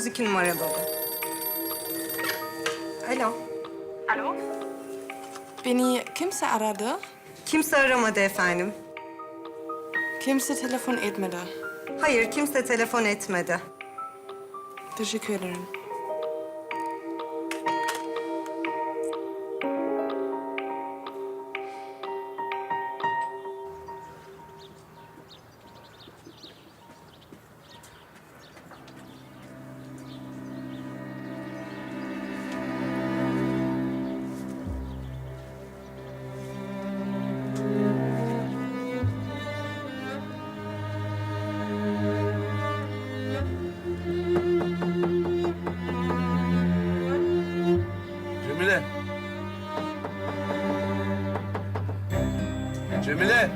102 numara dolu. Alo. Alo? Beni kimse aradı. Kimse aramadı efendim. Kimse telefon etmedi. Hayır, kimse telefon etmedi. Teşekkür ederim. Cemile.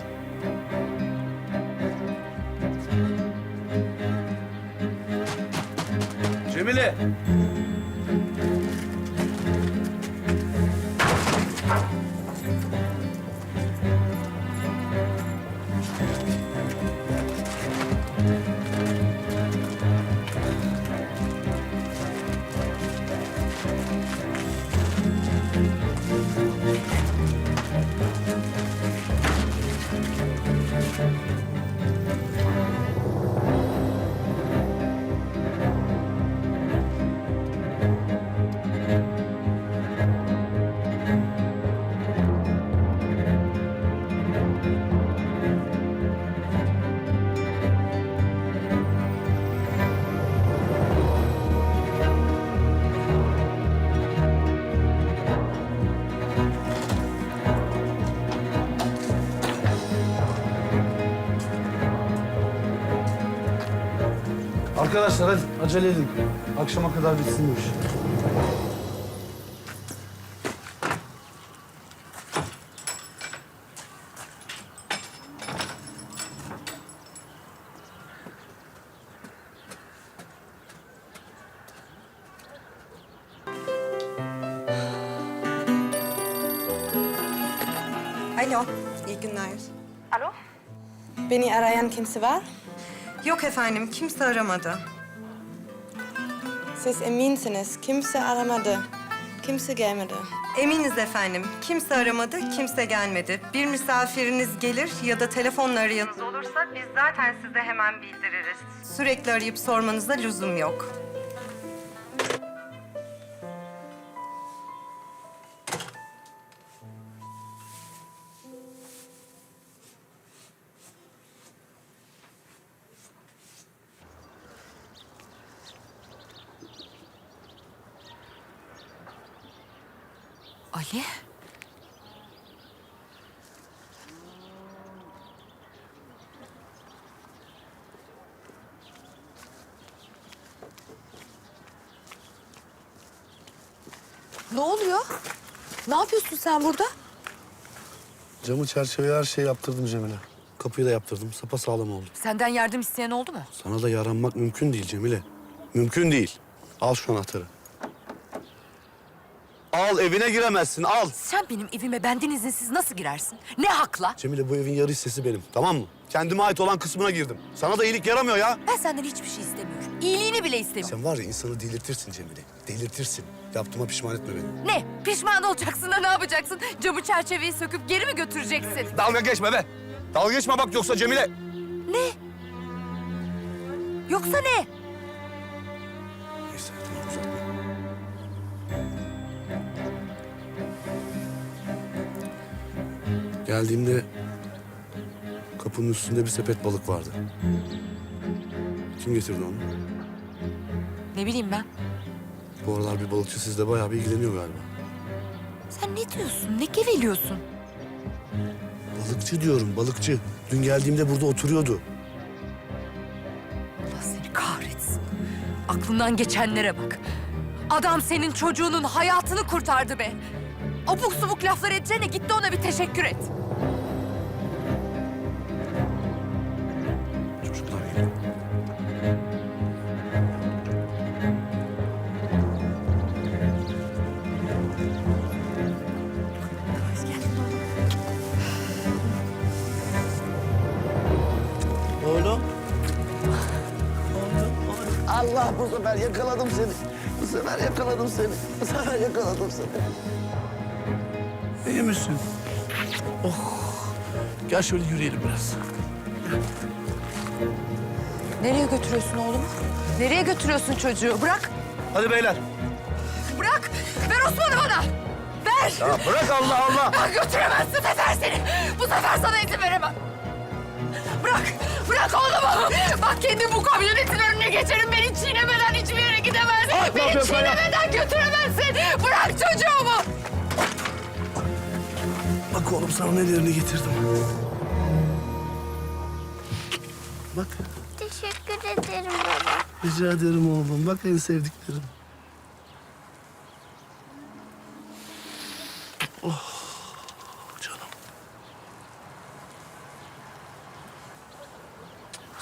Cemile. Arkadaşlar hadi acele edin. Akşama kadar bitsin bu iş. Alo, iyi günler. Beni arayan kimse var? Yok efendim, kimse aramadı. Siz eminsiniz. Kimse aramadı. Kimse gelmedi. Eminiz efendim, kimse aramadı, kimse gelmedi. Bir misafiriniz gelir ya da telefonla arayanız olursa biz zaten size hemen bildiririz. Sürekli arayıp sormanıza lüzum yok. Ali? Ne oluyor? Ne yapıyorsun sen burada? Camı çerçeve her şeyi yaptırdım Cemile. Kapıyı da yaptırdım. Sapa sağlam oldu. Senden yardım isteyen oldu mu? Sana da yaranmak mümkün değil Cemile. Mümkün değil. Al şu anahtarı. Al evine giremezsin al. Sen benim evime benden izinsiz nasıl girersin? Ne hakla? Cemile bu evin yarı hissesi benim tamam mı? Kendime ait olan kısmına girdim. Sana da iyilik yaramıyor ya. Ben senden hiçbir şey istemiyorum. İyiliğini bile istemiyorum. Sen var ya insanı delirtirsin Cemile. Delirtirsin. Yaptığıma pişman etme beni. Ne? Pişman olacaksın da ne yapacaksın? Camı çerçeveyi söküp geri mi götüreceksin? Dalga geçme be. Dalga geçme bak yoksa Cemile. Ne? Yoksa ne? Geldiğimde kapının üstünde bir sepet balık vardı. Kim getirdi onu? Ne bileyim ben. Bu aralar bir balıkçı sizle bayağı bir ilgileniyor galiba. Sen ne diyorsun? Ne geveliyorsun? Balıkçı diyorum balıkçı. Dün geldiğimde burada oturuyordu. Allah seni kahretsin. Aklından geçenlere bak. Adam senin çocuğunun hayatını kurtardı be. Abuk subuk laflar edeceğine git de ona bir teşekkür et. bu sefer yakaladım seni. Bu sefer yakaladım seni. Bu sefer yakaladım seni. İyi misin? Oh. Gel şöyle yürüyelim biraz. Nereye götürüyorsun oğlumu? Nereye götürüyorsun çocuğu? Bırak. Hadi beyler. Bırak. Ver Osman'ı bana. Ver. Ya bırak Allah Allah. Bak götüremezsin sefer seni. Bu sefer sana izin veremem. Bırak. Bırak oğlumu. Bak kendi bu kamyonetin önüne geçerim. Beni çiğnemeden hiçbir yere gidemez. ne Beni yapıyorsun ya? çiğnemeden götüremezsin. Bırak çocuğumu. Bak oğlum sana nelerini getirdim. Bak Teşekkür ederim baba. rica ederim oğlum. Bak en sevdiklerim.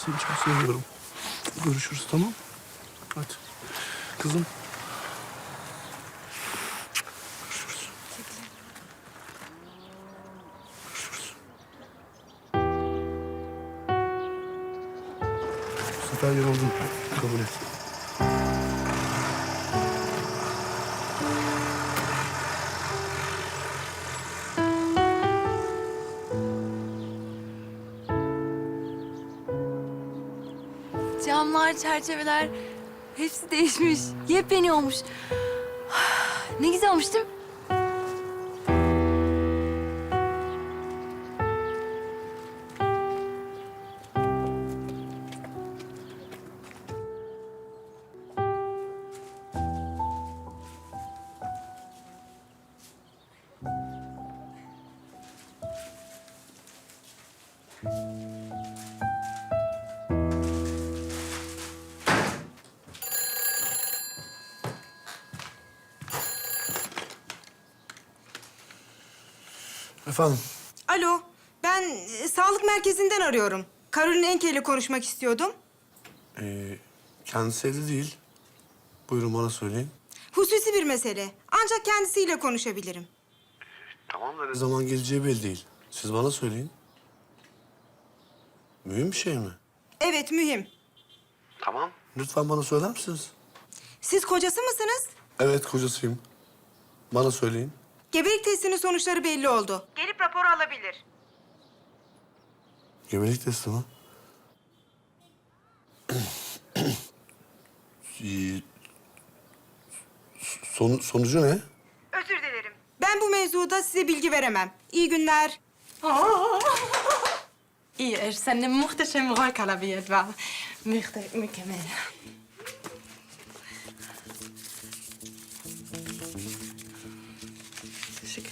Seni çok seviyorum. Görüşürüz tamam? Hadi. Kızım. Görüşürüz. Görüşürüz. Bu sefer yanıldım. Kabul et. Camlar, çerçeveler hepsi değişmiş. Yepyeni olmuş. Ne güzel olmuş değil mi? Efendim? Alo, ben e, sağlık merkezinden arıyorum. Karolin Enke ile konuşmak istiyordum. Ee, kendisi evde değil. Buyurun bana söyleyin. Hususi bir mesele. Ancak kendisiyle konuşabilirim. Tamam da ne zaman geleceği belli değil. Siz bana söyleyin. Mühim bir şey mi? Evet, mühim. Tamam. Lütfen bana söyler misiniz? Siz kocası mısınız? Evet kocasıyım. Bana söyleyin. Gebelik testinin sonuçları belli oldu. Gelip raporu alabilir. Gebelik testi mi? Son, sonucu ne? Özür dilerim. Ben bu mevzuda size bilgi veremem. İyi günler. İyi, er zijn muhteşem rol kalabiyet var. Mükemmel.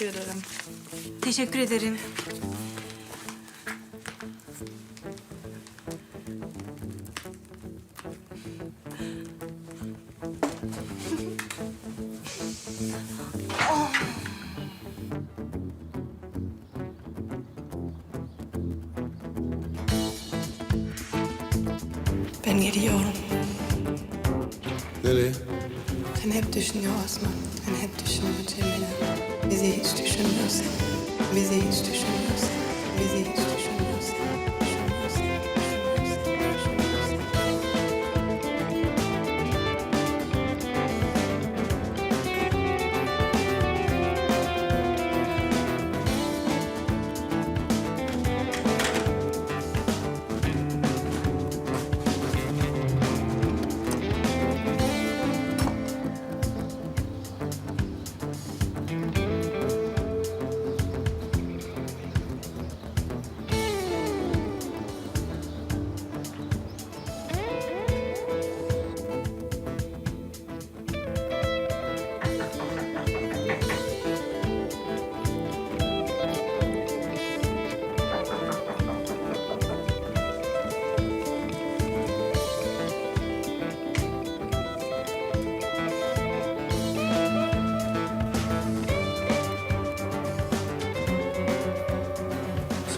Teşekkür ederim. Teşekkür ederim. Ben gidiyorum. Nereye? Ben hep düşünüyor Osman. Ben hep düşünüyor Cemile. Bizi hiç düşünmüyorsun. Bizi hiç düşünmüyorsun.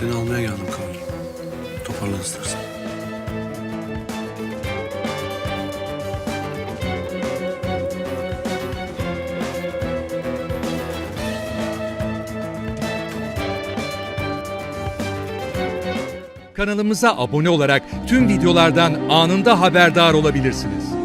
Seni almaya geldim Kamil. Toparlan istersen. Kanalımıza abone olarak tüm videolardan anında haberdar olabilirsiniz.